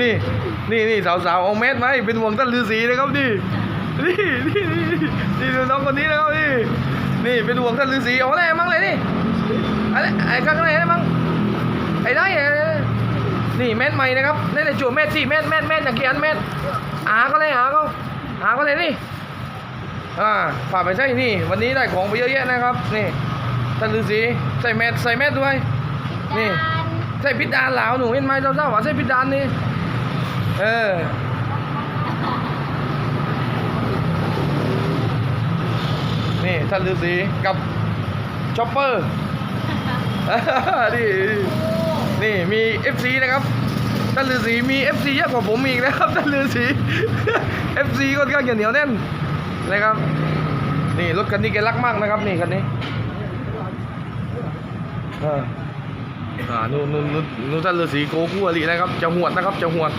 นี่นี่นี่สาวๆเอาเม็ดไหมาให้เป็นห่วงท่านฤาษีนะครับนี่นี่นี่นี่นี่ดูน้องคนนี้นะครับนี่นี่เป็นห่วงท่านฤาษีเอาอะไรมั่งเลยนี่อะไรไอ้ข้างในอะไรมั่งไอ้ได้ไอ้นี่เม็ดใหม่นะครับนี่เลยจู่เม็ดสิเม็ดเม็ดเม็ดอย่างเกียนเม็ดหาก็เลยหาก็หาก็เลยนี่อ่าฝากไปใช่นี่ วันนี้ได้ของไปเยอะแยะนะครับ นี่ท่านฤาษีใส่เม็ดใส่เม็ดด้วยนี่ใส่พิษดานเหลาหนูเห็นไหมเจ้าๆว่าใส่พิษดานนี่ เออ นี่ท่านฤาษีกับช็อปเปอร์นี่นี่มี FC นะครับท่านฤาษีมี FC เยอะกว่าผมอีกนะครับท่านฤาษี FC ค่อนข้างจะเหนียวแน่นนะครับ นี่รถคันนี้แกรักมากนะครับ นี่คันนี้อ่านู่นนู่นนู่นนู่นท่านฤาษีโกคู่อรินะครับจะหวดนะครับจะหวด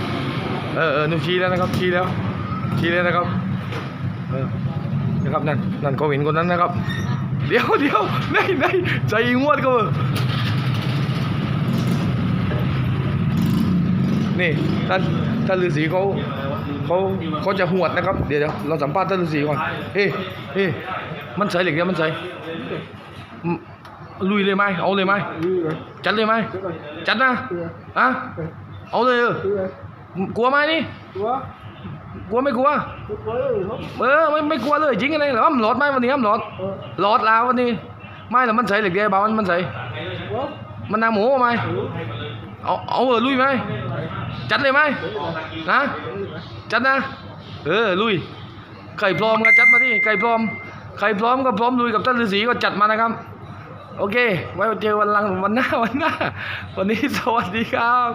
เออเออนูชี้แล้วนะครับชี้แล้วชี้แล้วนะครับเออนะครับนั่นนั่นเขาเห็นคนนั้นนะครับ เดี๋ยวเดี๋ยวไหนไหนใจงวดก็เออนี่ท่านท่านฤาษีเขาเขาเขาจะหวดนะครับ เดี๋ยวเดี๋ยวเราสัมภาษณ์ท่านฤาษีก่อนเฮ้เฮ้มันใส่เหล็กเดียวมันใส่ลุยเลยไหมเอาเลยไหมจัดเลยไหมจัดนะอะเอาเลยเออ กลัวไหมนี่ตัว กลัวไม่กลัวตัวเลยเขาเออไม่ไม่กลัวเลยจริงไงเหรอมันหลอดไหมวันนี้มันหลอดเออหลอดลาววันนี้ ไม่หรอกมันใส่เหล็กเดียวเบามันมันใส่ตัวมันนางหมูไหมเอาเอาเออลุยไหมจัดเลยไหมนะจัดนะ เออลุยใครพร้อมก็จัดมาที่ใครพร้อมใครพร้อมก็พร้อมลุยกับท่านฤาษีก็จัดมานะครับ โอเค ไว้เจอวันหลังวันหน้าวันหน้า วันนี้สวัสดีครับ